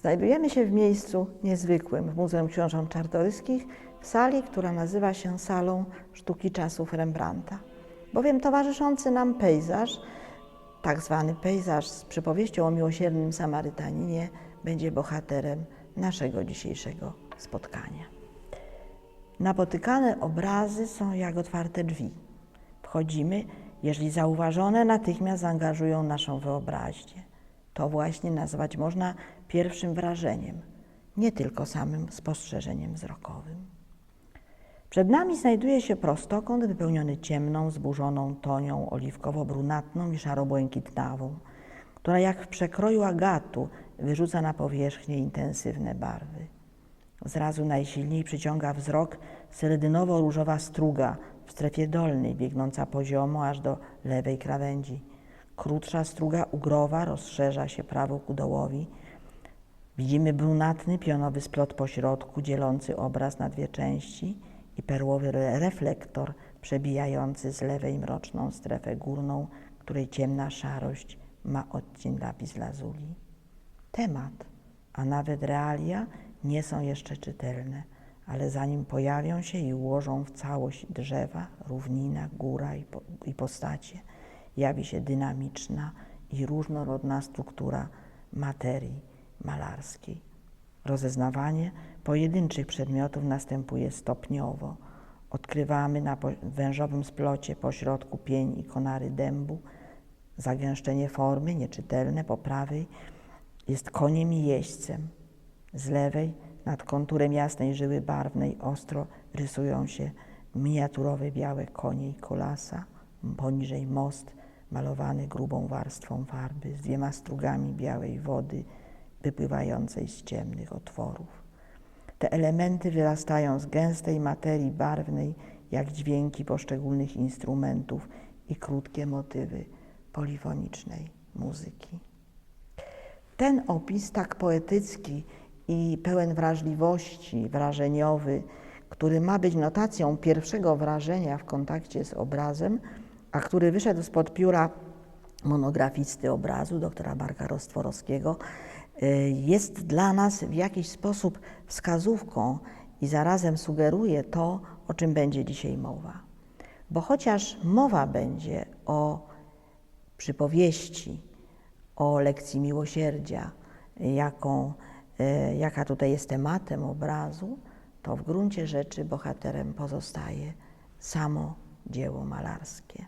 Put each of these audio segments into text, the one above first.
Znajdujemy się w miejscu niezwykłym w Muzeum Książąt Czartoryskich, w sali, która nazywa się Salą Sztuki Czasów Rembrandta. Bowiem towarzyszący nam pejzaż, tak zwany pejzaż z przypowieścią o miłosiernym Samarytaninie, będzie bohaterem naszego dzisiejszego spotkania. Napotykane obrazy są jak otwarte drzwi. Wchodzimy, jeżeli zauważone, natychmiast zaangażują naszą wyobraźnię. To właśnie nazwać można pierwszym wrażeniem, nie tylko samym spostrzeżeniem wzrokowym. Przed nami znajduje się prostokąt wypełniony ciemną, zburzoną tonią oliwkowo-brunatną i szaro-błękitnawą, która jak w przekroju agatu wyrzuca na powierzchnię intensywne barwy. Zrazu najsilniej przyciąga wzrok seledynowo-różowa struga w strefie dolnej, biegnąca poziomo aż do lewej krawędzi. Krótsza struga ugrowa rozszerza się prawo ku dołowi. Widzimy brunatny pionowy splot pośrodku, dzielący obraz na dwie części i perłowy reflektor przebijający z lewej mroczną strefę górną, której ciemna szarość ma odcień lapis lazuli. Temat, a nawet realia nie są jeszcze czytelne, ale zanim pojawią się i ułożą w całość drzewa, równina, góra i, po, i postacie, jawi się dynamiczna i różnorodna struktura materii malarskiej. Rozeznawanie pojedynczych przedmiotów następuje stopniowo. Odkrywamy na wężowym splocie pośrodku pień i konary dębu, zagęszczenie formy nieczytelne po prawej jest koniem i jeźdźcem. Z lewej nad konturem jasnej żyły barwnej ostro rysują się miniaturowe białe konie i kolasa, poniżej most malowany grubą warstwą farby z dwiema strugami białej wody wypływającej z ciemnych otworów. Te elementy wyrastają z gęstej materii barwnej, jak dźwięki poszczególnych instrumentów i krótkie motywy polifonicznej muzyki. Ten opis tak poetycki i pełen wrażliwości, wrażeniowy, który ma być notacją pierwszego wrażenia w kontakcie z obrazem, a który wyszedł spod pióra monografisty obrazu, doktora Marka Rostworowskiego, jest dla nas w jakiś sposób wskazówką i zarazem sugeruje to, o czym będzie dzisiaj mowa. Bo chociaż mowa będzie o przypowieści, o lekcji miłosierdzia, jaką, jaka tutaj jest tematem obrazu, to w gruncie rzeczy bohaterem pozostaje samo dzieło malarskie.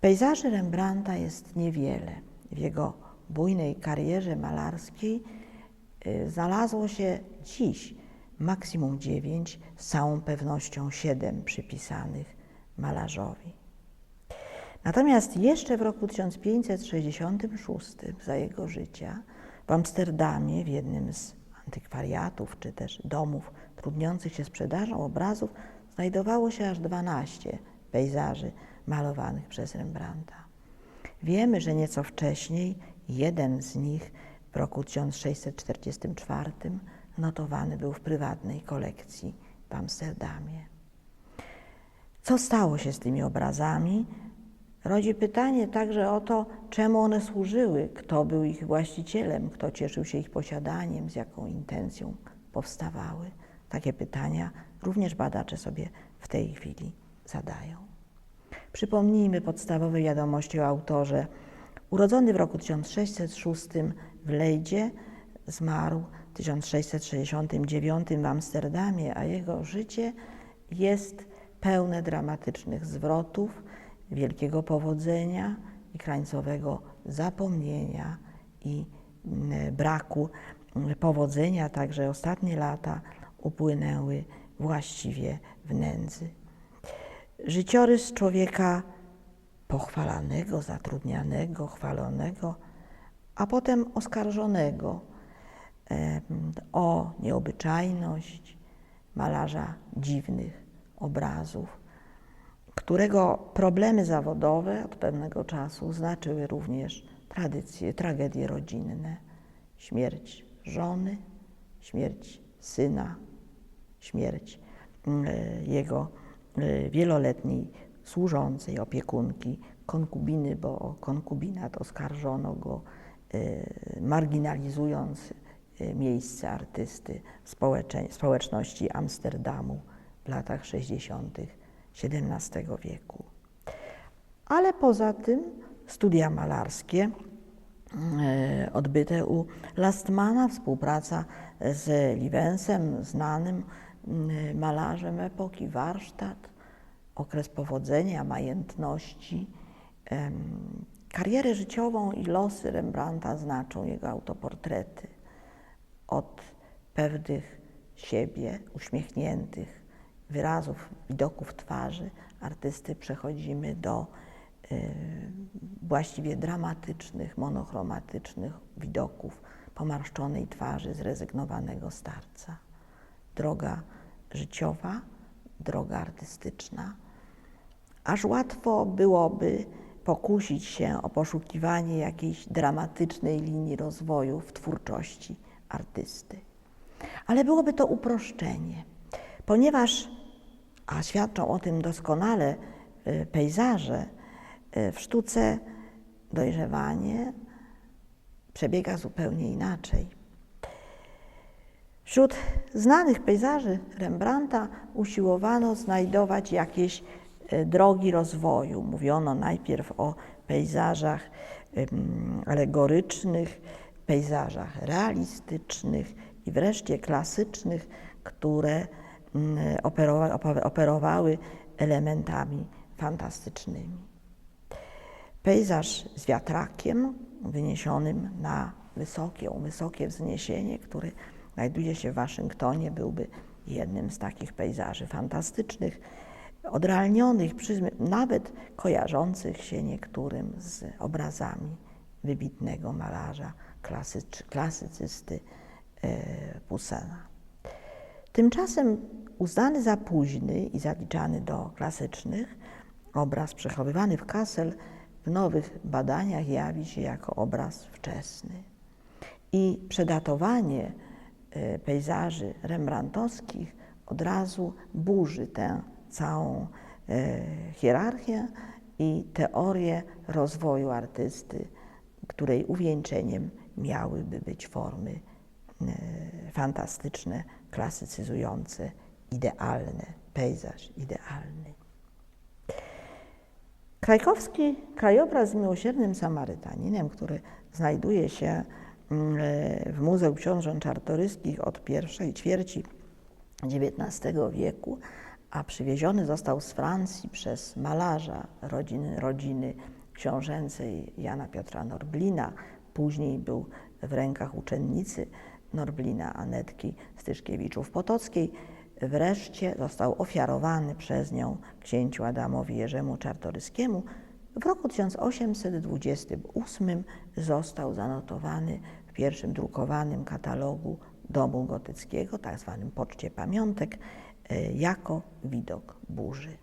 Pejzaży Rembrandta jest niewiele. W jego bujnej karierze malarskiej znalazło się dziś maksimum dziewięć, z całą pewnością siedem przypisanych malarzowi. Natomiast jeszcze w roku 1566 za jego życia w Amsterdamie, w jednym z antykwariatów czy też domów trudniących się sprzedażą obrazów, znajdowało się aż 12 pejzaży malowanych przez Rembrandta. Wiemy, że nieco wcześniej jeden z nich w roku 1644 notowany był w prywatnej kolekcji w Amsterdamie. Co stało się z tymi obrazami? Rodzi pytanie także o to, czemu one służyły, kto był ich właścicielem, kto cieszył się ich posiadaniem, z jaką intencją powstawały. Takie pytania również badacze sobie w tej chwili zadają. Przypomnijmy podstawowe wiadomości o autorze. Urodzony w roku 1606 w Lejdzie, zmarł w 1669 w Amsterdamie, a jego życie jest pełne dramatycznych zwrotów, wielkiego powodzenia i krańcowego zapomnienia i braku powodzenia. Także ostatnie lata upłynęły właściwie w nędzy. Życiorys człowieka pochwalanego, zatrudnianego, chwalonego, a potem oskarżonego o nieobyczajność malarza dziwnych obrazów, którego problemy zawodowe od pewnego czasu znaczyły również tradycje, tragedie rodzinne, śmierć żony, śmierć syna, śmierć jego wieloletniej służącej opiekunki, konkubiny, bo o konkubinat oskarżono go y, marginalizując y, miejsce artysty w społeczności Amsterdamu w latach 60. XVII wieku. Ale poza tym studia malarskie e, odbyte u Lastmana, współpraca z Liwensem, znanym malarzem epoki, warsztat, okres powodzenia, majętności. Karierę życiową i losy Rembrandta znaczą jego autoportrety. Od pewnych siebie uśmiechniętych wyrazów, widoków twarzy artysty przechodzimy do y, właściwie dramatycznych, monochromatycznych widoków pomarszczonej twarzy zrezygnowanego starca. Droga życiowa, droga artystyczna. Aż łatwo byłoby pokusić się o poszukiwanie jakiejś dramatycznej linii rozwoju w twórczości artysty. Ale byłoby to uproszczenie, ponieważ, a świadczą o tym doskonale y, pejzaże, y, w sztuce dojrzewanie przebiega zupełnie inaczej. Wśród znanych pejzaży Rembrandta usiłowano znajdować jakieś drogi rozwoju. Mówiono najpierw o pejzażach alegorycznych, pejzażach realistycznych i wreszcie klasycznych, które mm, operowały elementami fantastycznymi. Pejzaż z wiatrakiem wyniesionym na wysokie, wysokie wzniesienie, który znajduje się w Waszyngtonie, byłby jednym z takich pejzaży fantastycznych, odrealnionych, nawet kojarzących się niektórym z obrazami wybitnego malarza, klasycysty e, Poussena. Tymczasem uznany za późny i zaliczany do klasycznych, obraz przechowywany w Kassel w nowych badaniach jawi się jako obraz wczesny. I przedatowanie e, pejzaży rembrandtowskich od razu burzy tę całą e, hierarchię i teorię rozwoju artysty, której uwieńczeniem miałyby być formy e, fantastyczne, klasycyzujące, idealne, pejzaż idealny. Krajkowski krajobraz z miłosiernym Samarytaninem, który znajduje się mm, e, w Muzeum Książąt Czartoryskich od pierwszej ćwierci XIX wieku, a przywieziony został z Francji przez malarza rodziny, rodziny książęcej Jana Piotra Norblina. Później był w rękach uczennicy Norblina Anetki Styszkiewiczów-Potockiej. Wreszcie został ofiarowany przez nią księciu Adamowi Jerzemu Czartoryskiemu. W roku 1828 został zanotowany w pierwszym drukowanym katalogu domu gotyckiego, tak zwanym poczcie pamiątek, jako widok burzy.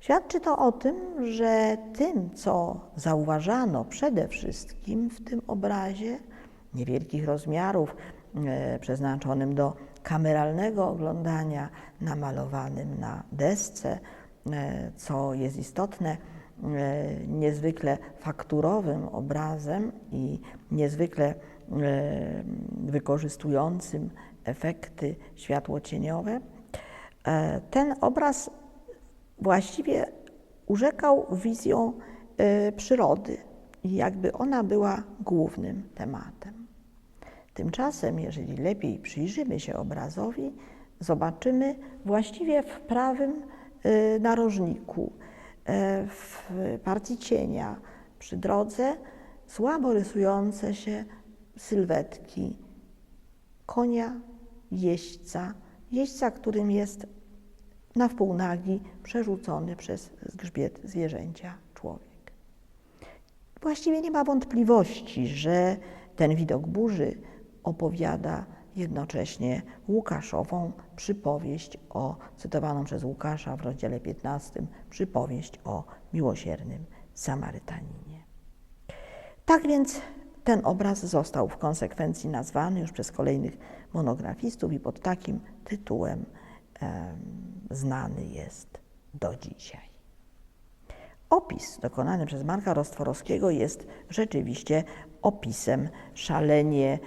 Świadczy to o tym, że tym, co zauważano przede wszystkim w tym obrazie, niewielkich rozmiarów, e, przeznaczonym do kameralnego oglądania, namalowanym na desce, e, co jest istotne, e, niezwykle fakturowym obrazem i niezwykle e, wykorzystującym efekty światłocieniowe. E, Ten obraz właściwie urzekał wizją e, przyrody i jakby ona była głównym tematem. Tymczasem, jeżeli lepiej przyjrzymy się obrazowi, zobaczymy właściwie w prawym e, narożniku, w partii cienia przy drodze słabo rysujące się sylwetki konia, jeźdźca, jeźdźca, którym jest na wpół nagi przerzucony przez grzbiet zwierzęcia człowiek. Właściwie nie ma wątpliwości, że ten widok burzy opowiada jednocześnie Łukaszową przypowieść o, cytowaną przez Łukasza w rozdziale 15, przypowieść o miłosiernym Samarytaninie. Tak więc ten obraz został w konsekwencji nazwany już przez kolejnych monografistów i pod takim tytułem em, znany jest do dzisiaj. Opis dokonany przez Marka Rostworowskiego jest rzeczywiście opisem szalenie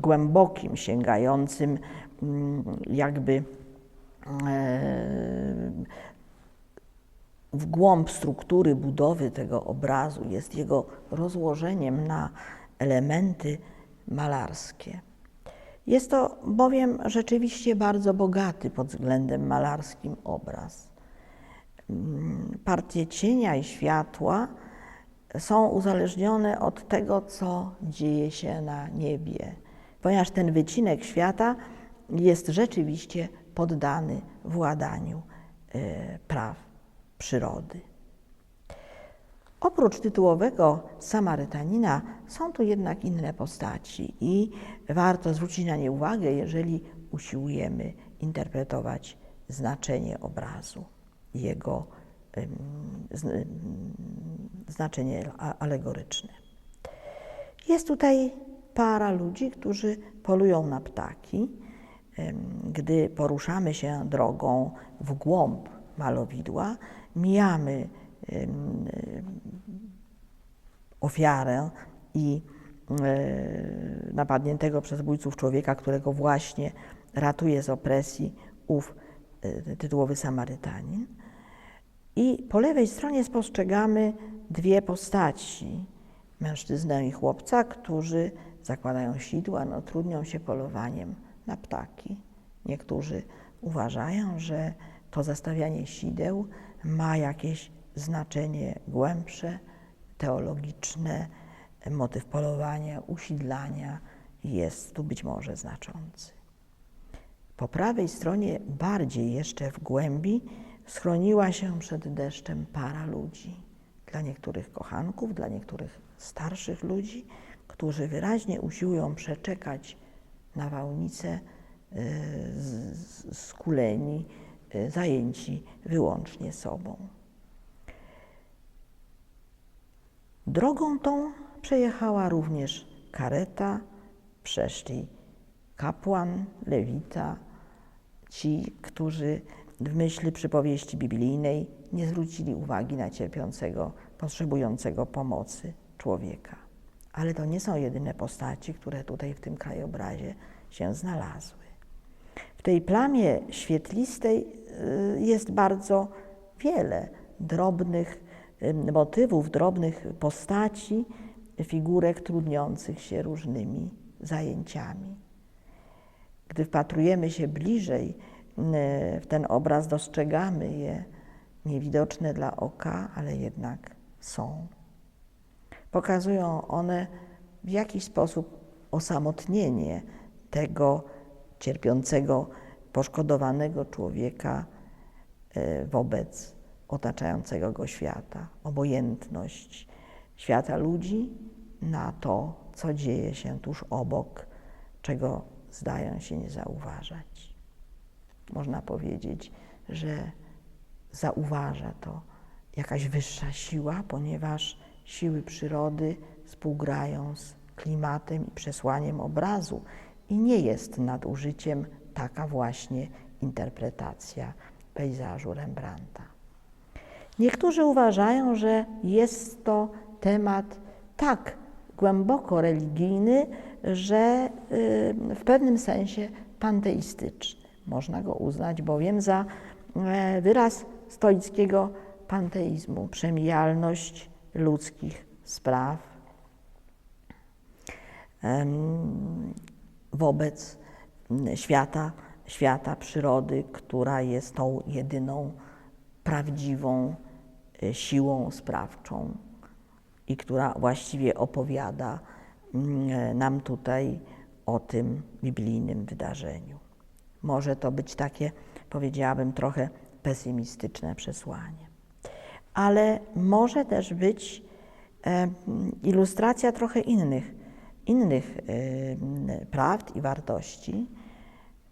głębokim, sięgającym y, jakby w głąb struktury budowy tego obrazu, jest jego rozłożeniem na elementy malarskie. Jest to bowiem rzeczywiście bardzo bogaty pod względem malarskim obraz. Partie cienia i światła są uzależnione od tego, co dzieje się na niebie, ponieważ ten wycinek świata jest rzeczywiście poddany władaniu e, praw przyrody. Oprócz tytułowego Samarytanina są tu jednak inne postaci i warto zwrócić na nie uwagę, jeżeli usiłujemy interpretować znaczenie obrazu, jego znaczenie alegoryczne. Jest tutaj para ludzi, którzy polują na ptaki. Gdy poruszamy się drogą w głąb malowidła, mijamy ofiarę i napadniętego przez bójców człowieka, którego właśnie ratuje z opresji ów e, tytułowy Samarytanin. I po lewej stronie spostrzegamy dwie postaci, mężczyznę i chłopca, którzy zakładają sidła, no, trudnią się polowaniem na ptaki. Niektórzy uważają, że to zastawianie sideł ma jakieś znaczenie głębsze, teologiczne, motyw polowania, usidlania jest tu być może znaczący. Po prawej stronie, bardziej jeszcze w głębi, schroniła się przed deszczem para ludzi. Dla niektórych kochanków, dla niektórych starszych ludzi, którzy wyraźnie usiłują przeczekać nawałnicę y, skuleni, y, zajęci wyłącznie sobą. Drogą tą przejechała również kareta, przeszli kapłan, lewita, ci, którzy w myśl przypowieści biblijnej nie zwrócili uwagi na cierpiącego, potrzebującego pomocy człowieka. Ale to nie są jedyne postaci, które tutaj w tym krajobrazie się znalazły. W tej plamie świetlistej y, jest bardzo wiele drobnych motywów, drobnych postaci, figurek trudniących się różnymi zajęciami. Gdy wpatrujemy się bliżej w ten obraz, dostrzegamy je, niewidoczne dla oka, ale jednak są. Pokazują one w jakiś sposób osamotnienie tego cierpiącego, poszkodowanego człowieka e, wobec otaczającego go świata, obojętność świata ludzi na to, co dzieje się tuż obok, czego zdają się nie zauważać. Można powiedzieć, że zauważa to jakaś wyższa siła, ponieważ siły przyrody współgrają z klimatem i przesłaniem obrazu i nie jest nadużyciem taka właśnie interpretacja pejzażu Rembrandta. Niektórzy uważają, że jest to temat tak głęboko religijny, że y, w pewnym sensie panteistyczny. Można go uznać bowiem za e, wyraz stoickiego panteizmu, przemijalność ludzkich spraw wobec świata, świata przyrody, która jest tą jedyną prawdziwą siłą sprawczą i która właściwie opowiada mm, e, nam tutaj o tym biblijnym wydarzeniu. Może to być takie, powiedziałabym, trochę pesymistyczne przesłanie. Ale może też być e, ilustracja trochę innych, innych e, prawd i wartości,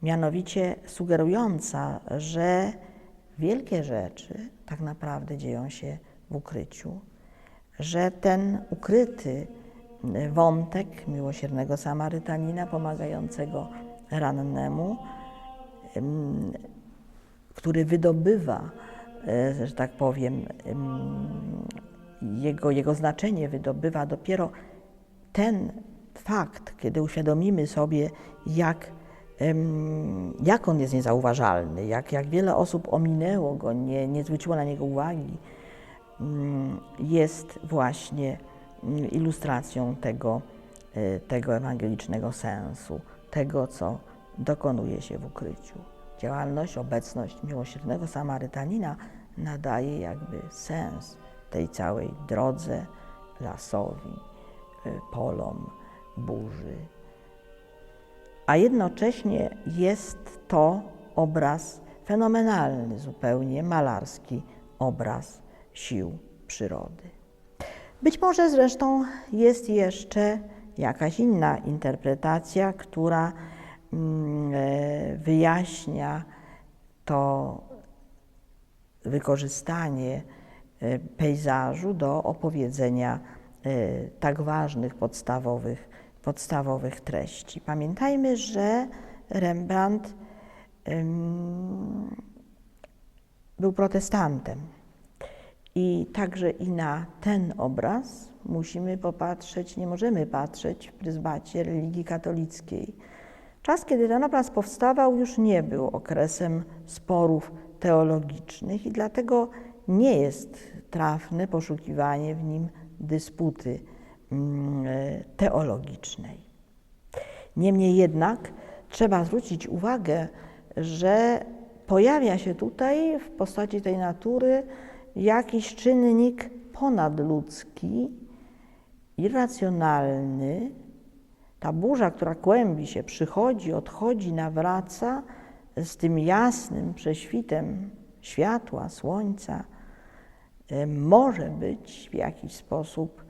mianowicie sugerująca, że wielkie rzeczy tak naprawdę dzieją się w ukryciu, że ten ukryty wątek miłosiernego Samarytanina pomagającego rannemu, em, który wydobywa e, że tak powiem, em, jego, jego znaczenie wydobywa dopiero ten fakt, kiedy uświadomimy sobie, jak, jak on jest niezauważalny, jak, jak wiele osób ominęło go, nie, nie zwróciło na niego uwagi, mm, jest właśnie mm, ilustracją tego, e, tego ewangelicznego sensu, tego, co dokonuje się w ukryciu. Działalność, obecność miłosiernego Samarytanina nadaje jakby sens tej całej drodze, lasowi, y, polom, burzy. A jednocześnie jest to obraz fenomenalny, zupełnie malarski obraz sił przyrody. Być może zresztą jest jeszcze jakaś inna interpretacja, która mm, e, wyjaśnia to wykorzystanie e, pejzażu do opowiedzenia e, tak ważnych, podstawowych, podstawowych treści. Pamiętajmy, że Rembrandt em, był protestantem i także i na ten obraz musimy popatrzeć, nie możemy patrzeć w pryzmacie religii katolickiej. Czas, kiedy ten obraz powstawał, już nie był okresem sporów teologicznych i dlatego nie jest trafne poszukiwanie w nim dysputy teologicznej. Niemniej jednak trzeba zwrócić uwagę, że pojawia się tutaj w postaci tej natury jakiś czynnik ponadludzki, irracjonalny. Ta burza, która kłębi się, przychodzi, odchodzi, nawraca z tym jasnym prześwitem światła, słońca, e, może być w jakiś sposób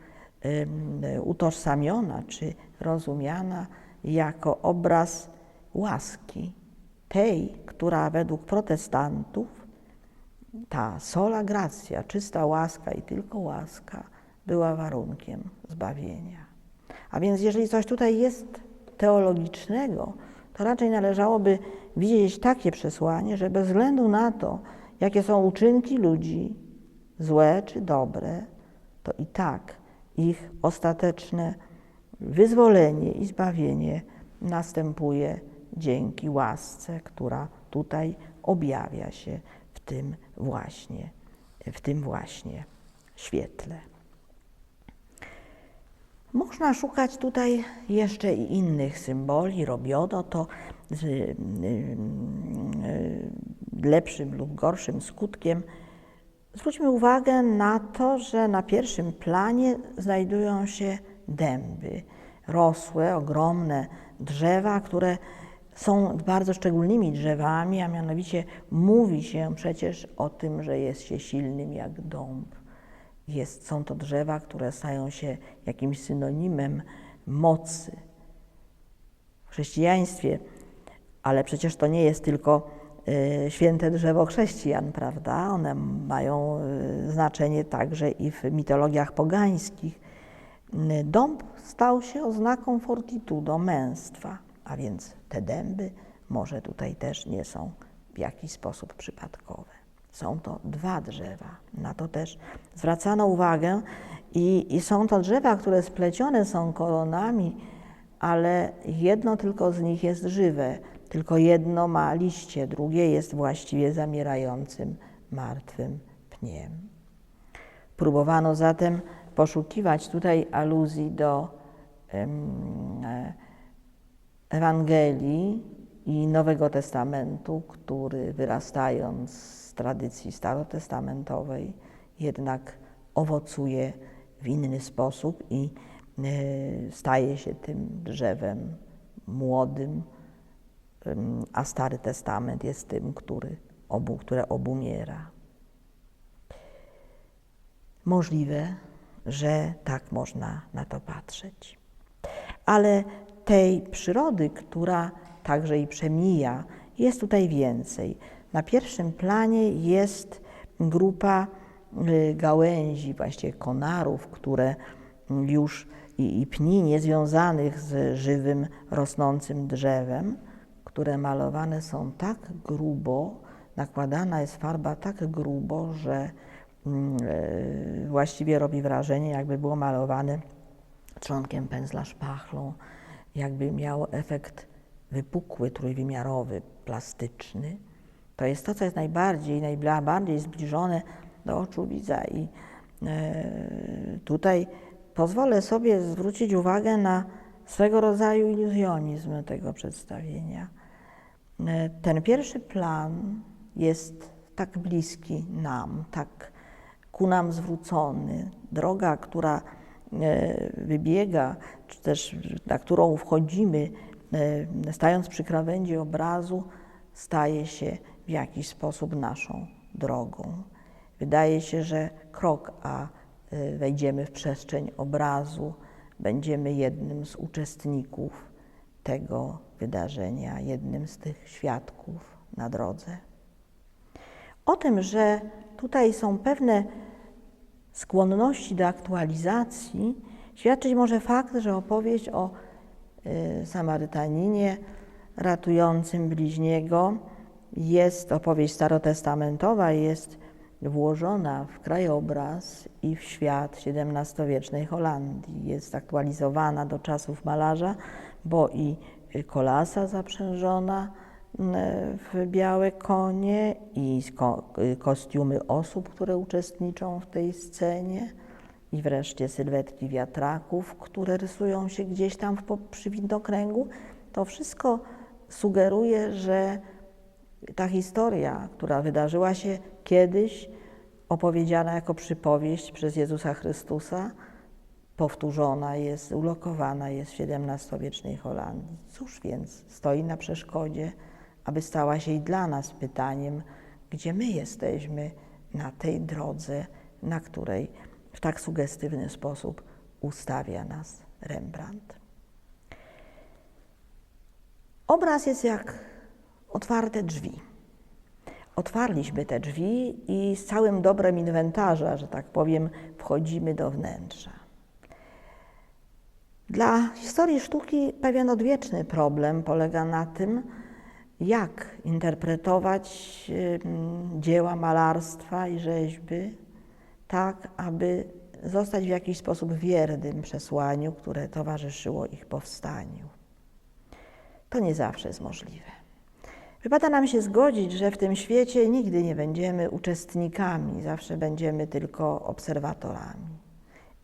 utożsamiona czy rozumiana jako obraz łaski, tej, która według protestantów ta sola gracja, czysta łaska i tylko łaska była warunkiem zbawienia. A więc jeżeli coś tutaj jest teologicznego, to raczej należałoby widzieć takie przesłanie, że bez względu na to, jakie są uczynki ludzi, złe czy dobre, to i tak ich ostateczne wyzwolenie i zbawienie następuje dzięki łasce, która tutaj objawia się w tym właśnie, w tym właśnie świetle. Można szukać tutaj jeszcze i innych symboli. Robiono to z y, y, y, lepszym lub gorszym skutkiem. Zwróćmy uwagę na to, że na pierwszym planie znajdują się dęby, rosłe, ogromne drzewa, które są bardzo szczególnymi drzewami, a mianowicie mówi się przecież o tym, że jest się silnym jak dąb. Jest, są to drzewa, które stają się jakimś synonimem mocy. W chrześcijaństwie, ale przecież to nie jest tylko święte drzewo chrześcijan, prawda? One mają y, znaczenie także i w mitologiach pogańskich. Y, dąb stał się oznaką fortitudo, męstwa, a więc te dęby może tutaj też nie są w jakiś sposób przypadkowe. Są to dwa drzewa. Na to też zwracano uwagę i, i są to drzewa, które splecione są koronami, ale jedno tylko z nich jest żywe, tylko jedno ma liście, drugie jest właściwie zamierającym martwym pniem. Próbowano zatem poszukiwać tutaj aluzji do um, Ewangelii i Nowego Testamentu, który wyrastając z tradycji starotestamentowej, jednak owocuje w inny sposób i e, staje się tym drzewem młodym, a Stary Testament jest tym, który obu, które obumiera. Możliwe, że tak można na to patrzeć. Ale tej przyrody, która także i przemija, jest tutaj więcej. Na pierwszym planie jest grupa y, gałęzi, właściwie konarów, które już i, i pni niezwiązanych z żywym, rosnącym drzewem, które malowane są tak grubo, nakładana jest farba tak grubo, że mm, e, właściwie robi wrażenie, jakby było malowane trzonkiem pędzla szpachlą, jakby miał efekt wypukły, trójwymiarowy, plastyczny. To jest to, co jest najbardziej, najbardziej zbliżone do oczu widza i e, tutaj pozwolę sobie zwrócić uwagę na swego rodzaju iluzjonizm tego przedstawienia. E, ten pierwszy plan jest tak bliski nam, tak ku nam zwrócony. Droga, która e, wybiega, czy też na którą wchodzimy, e, stając przy krawędzi obrazu, staje się w jakiś sposób naszą drogą. Wydaje się, że krok, a wejdziemy w przestrzeń obrazu, będziemy jednym z uczestników tego wydarzenia, jednym z tych świadków na drodze. O tym, że tutaj są pewne skłonności do aktualizacji, świadczyć może fakt, że opowieść o y, Samarytaninie ratującym bliźniego jest opowieść starotestamentowa, jest włożona w krajobraz i w świat XVII-wiecznej Holandii. Jest aktualizowana do czasów malarza, bo i kolasa zaprzężona w białe konie i kostiumy osób, które uczestniczą w tej scenie i wreszcie sylwetki wiatraków, które rysują się gdzieś tam w, przy widnokręgu. To wszystko sugeruje, że ta historia, która wydarzyła się kiedyś, opowiedziana jako przypowieść przez Jezusa Chrystusa, powtórzona jest, ulokowana jest w XVII-wiecznej Holandii. Cóż więc stoi na przeszkodzie, aby stała się i dla nas pytaniem, gdzie my jesteśmy na tej drodze, na której w tak sugestywny sposób ustawia nas Rembrandt. Obraz jest jak otwarte drzwi. Otwarliśmy te drzwi i z całym dobrem inwentarza, że tak powiem, wchodzimy do wnętrza. Dla historii sztuki pewien odwieczny problem polega na tym, jak interpretować dzieła malarstwa i rzeźby tak, aby zostać w jakiś sposób wiernym przesłaniu, które towarzyszyło ich powstaniu. To nie zawsze jest możliwe. Wypada nam się zgodzić, że w tym świecie nigdy nie będziemy uczestnikami, zawsze będziemy tylko obserwatorami.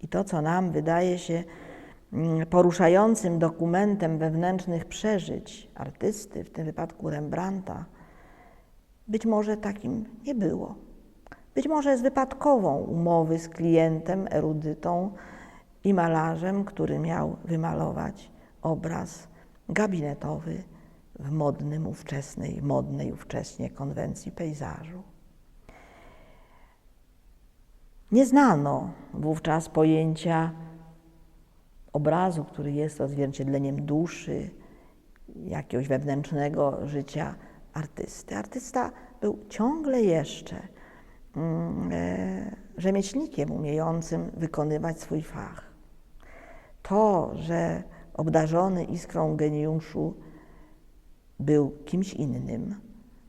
I to, co nam wydaje się poruszającym dokumentem wewnętrznych przeżyć artysty, w tym wypadku Rembrandta, być może takim nie było. Być może jest wypadkową umowy z klientem, erudytą i malarzem, który miał wymalować obraz gabinetowy w modnym ówczesnej, modnej ówcześnie konwencji pejzażu. Nie znano wówczas pojęcia obrazu, który jest odzwierciedleniem duszy, jakiegoś wewnętrznego życia artysty. Artysta był ciągle jeszcze mm, e, rzemieślnikiem umiejącym wykonywać swój fach. To, że obdarzony iskrą geniuszu był kimś innym,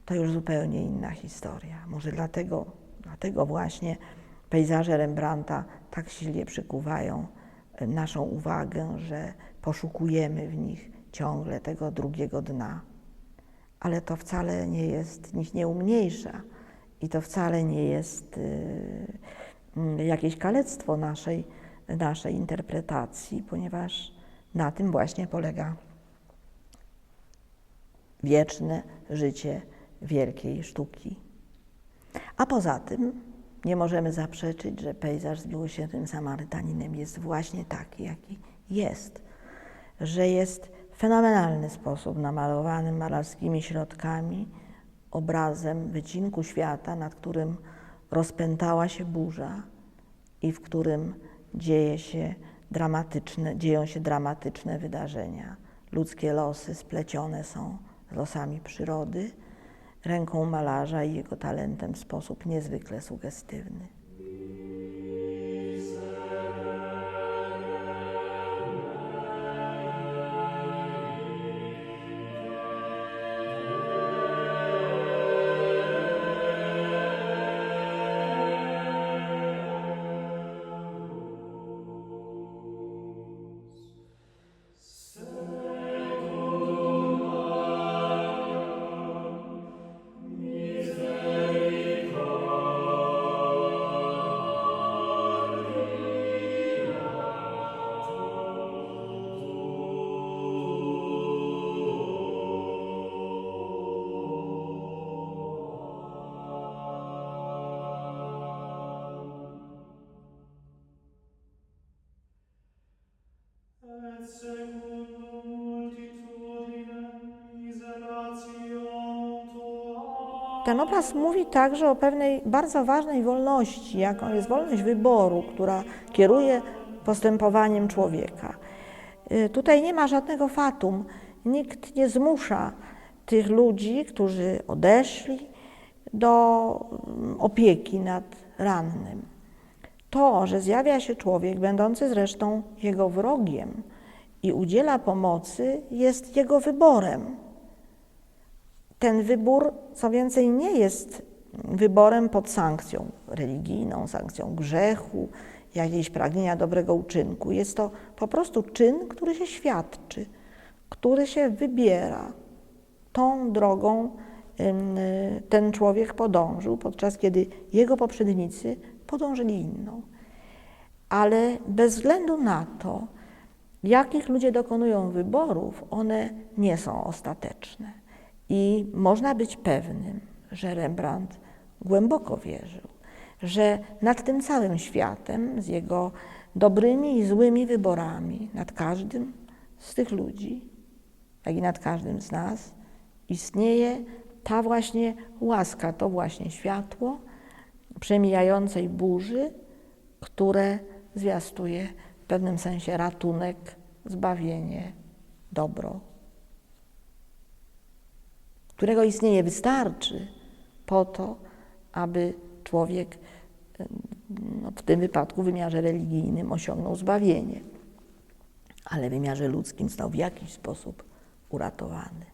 to już zupełnie inna historia. Może dlatego, dlatego właśnie pejzaże Rembrandta tak silnie przykuwają naszą uwagę, że poszukujemy w nich ciągle tego drugiego dna. Ale to wcale nie jest, nic nie umniejsza i to wcale nie jest y, jakieś kalectwo naszej, naszej interpretacji, ponieważ na tym właśnie polega wieczne życie wielkiej sztuki. A poza tym nie możemy zaprzeczyć, że pejzaż z miłosiernym Samarytaninem jest właśnie taki, jaki jest, że jest w fenomenalny sposób namalowanym malarskimi środkami, obrazem wycinku świata, nad którym rozpętała się burza i w którym dzieje się dramatyczne, dzieją się dramatyczne wydarzenia. Ludzkie losy splecione są z losami przyrody, ręką malarza i jego talentem w sposób niezwykle sugestywny. Ten obraz mówi także o pewnej bardzo ważnej wolności, jaką jest wolność wyboru, która kieruje postępowaniem człowieka. Y, Tutaj nie ma żadnego fatum. Nikt nie zmusza tych ludzi, którzy odeszli do mm, opieki nad rannym. To, że zjawia się człowiek, będący zresztą jego wrogiem i udziela pomocy, jest jego wyborem ten wybór, co więcej, nie jest wyborem pod sankcją religijną, sankcją grzechu, jakiejś pragnienia dobrego uczynku. Jest to po prostu czyn, który się świadczy, który się wybiera. Tą drogą ten człowiek podążył, podczas kiedy jego poprzednicy podążyli inną. Ale bez względu na to, jakich ludzie dokonują wyborów, one nie są ostateczne. I można być pewnym, że Rembrandt głęboko wierzył, że nad tym całym światem, z jego dobrymi i złymi wyborami, nad każdym z tych ludzi, jak i nad każdym z nas, istnieje ta właśnie łaska, to właśnie światło przemijającej burzy, które zwiastuje w pewnym sensie ratunek, zbawienie, dobro którego istnienie wystarczy po to, aby człowiek no, w tym wypadku w wymiarze religijnym osiągnął zbawienie, ale w wymiarze ludzkim został w jakiś sposób uratowany.